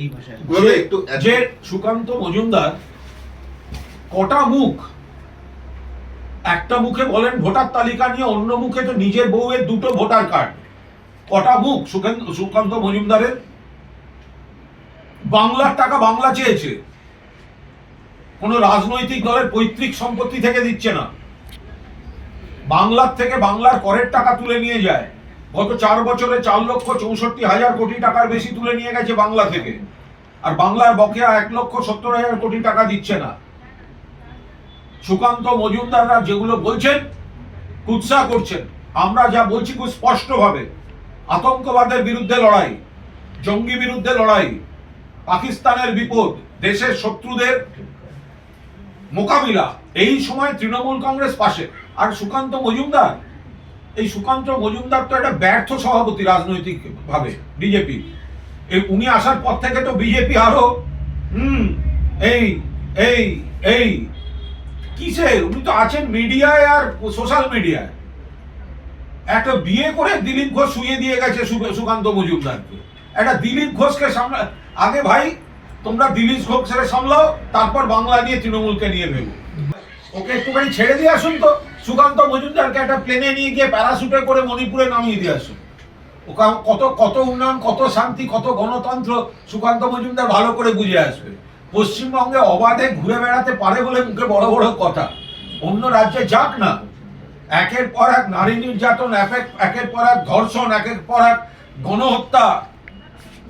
এই ভাষায়। একটু যে সুকান্ত মজুমদার কটা মুখ একটা মুখে বলেন ভোটার তালিকা নিয়ে অন্য মুখে তো নিজের বউয়ের দুটো ভোটার কার্ড। কটা মুখ সুকান্ত সুকান্ত মজুমদারের? বাংলার টাকা বাংলা চেয়েছে। কোন রাজনৈতিক দলের পৈতৃক সম্পত্তি থেকে দিচ্ছে না। বাংলার থেকে বাংলার করের টাকা তুলে নিয়ে যায়। গত চার বছরে চার লক্ষ চৌষট্টি হাজার কোটি টাকার বেশি তুলে নিয়ে গেছে বাংলা থেকে। আর বাংলার বকেয়া এক লক্ষ সত্তর হাজার কোটি টাকা দিচ্ছে না। সুকান্ত মজুমদাররা যেগুলো বলছেন, কুৎসা করছেন। আমরা যা বলছি খুব স্পষ্টভাবে। আতঙ্কবাদের বিরুদ্ধে লড়াই, জঙ্গি বিরুদ্ধে লড়াই, পাকিস্তানের বিপদ, দেশের শত্রুদের মোকাবিলা। এই সময় তৃণমূল কংগ্রেস পাশে। আর সুকান্ত মজুমদার এই সুকান্ত মজুমদার তো একটা ব্যর্থ সভাপতি রাজনৈতিক ভাবে বিজেপি। এই উনি আসার পর থেকে তো বিজেপি আরও, হুম, এই এই এই, কিসের? উনি তো আছেন মিডিয়ায় আর সোশ্যাল মিডিয়ায়। একটা বিয়ে করে দিলীপ ঘোষ শুয়ে দিয়ে গেছে সুকান্ত মজুমদারকে। একটা দিলীপ ঘোষকে সামলা, আগে ভাই, তোমরা দিলীপ ঘোষকে সামলাও, তারপর বাংলা নিয়ে তৃণমূলকে নিয়ে ভেবো ওকে একটুখানি ছেড়ে দিয়ে আসুন তো। সুকান্ত মজুমদারকে একটা প্লেনে নিয়ে গিয়ে প্যারাশুটে করে মণিপুরে নামিয়ে দিয়ে আসুন কত কত উন্নয়ন, কত শান্তি, কত গণতন্ত্র সুকান্ত মজুমদার ভালো করে বুঝে আসবে। পশ্চিমবঙ্গে অবাধে ঘুরে বেড়াতে পারে বলে মুখে বড় বড় কথা। অন্য রাজ্যে যাক না। একের পর এক নারী নির্যাতন একের- পর এক ধর্ষণ, একের পর এক গণহত্যা,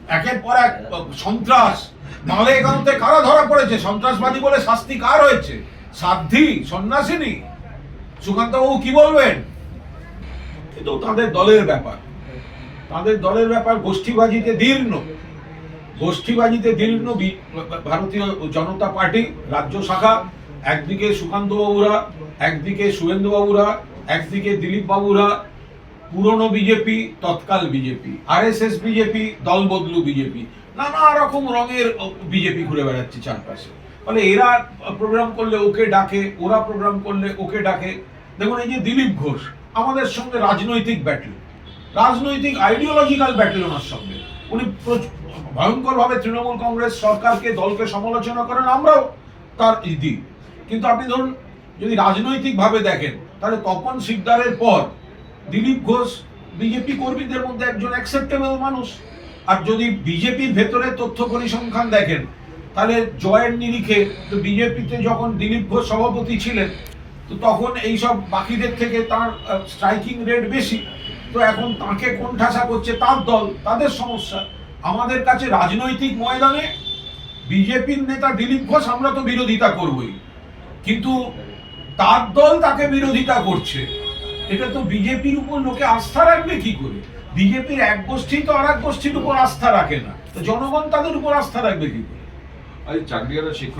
একের পর এক সন্ত্রাস। মালেগাঁওতে কারা ধরা পড়েছে? সন্ত্রাসবাদী বলে শাস্তি কার হয়েছে? সাধ্বী সন্ন্যাসিনী। সুকান্ত বাবু কি বলবেন? কিন্তু তাদের দলের ব্যাপার। তাদের দলের ব্যাপার গোষ্ঠীবাজিতে দীর্ণ। গোষ্ঠীবাজিতে দীর্ণ ভারতীয় জনতা পার্টি, রাজ্য শাখা, একদিকে সুকান্ত বাবুরা একদিকে শুভেন্দু বাবুরা একদিকে দিলীপ বাবুরা পুরনো বিজেপি, তৎকাল বিজেপি, আরএসএস বিজেপি দল বদলু বিজেপি, নানা রকম রঙের বিজেপি ঘুরে বেড়াচ্ছে চারপাশে। ফলে এরা প্রোগ্রাম করলে ওকে ডাকে, ওরা প্রোগ্রাম করলে ওকে ডাকে। দেখুন, এই যে দিলীপ ঘোষ, আমাদের সঙ্গে রাজনৈতিক ব্যাটল রাজনৈতিক আইডিওলজিক্যাল ব্যাটল ওনার সঙ্গে। উনি ভয়ঙ্করভাবে তৃণমূল কংগ্রেস সরকারকে, দলকে সমালোচনা করেন, আমরাও তার দিই কিন্তু আপনি ধরুন, যদি রাজনৈতিকভাবে দেখেন, তাহলে তপন শিকদারের পর দিলীপ ঘোষ বিজেপি কর্মীদের মধ্যে একজন অ্যাকসেপ্টেবল মানুষ। আর যদি বিজেপির ভেতরে তথ্য পরিসংখ্যান দেখেন তাহলে জয়ের নিরিখে তো বিজেপিতে যখন দিলীপ ঘোষ সভাপতি ছিলেন, তো তখন এইসব বাকিদের থেকে তার স্ট্রাইকিং রেট বেশি। তো এখন তাকে কোণঠাসা করছে, তার দল, তাদের সমস্যা। আমাদের কাছে রাজনৈতিক ময়দানে বিজেপির নেতা দিলীপ ঘোষ আমরা তো বিরোধিতা করবই। কিন্তু তার দল তাকে বিরোধিতা করছে। এটা তো বিজেপির উপর লোকে আস্থা রাখবে কি করে? বিজেপির এক গোষ্ঠী তো আর এক গোষ্ঠীর উপর আস্থা রাখে না। তো জনগণ তাদের উপর আস্থা রাখবে কি করে? আজ চাকরিহারা শিক্ষক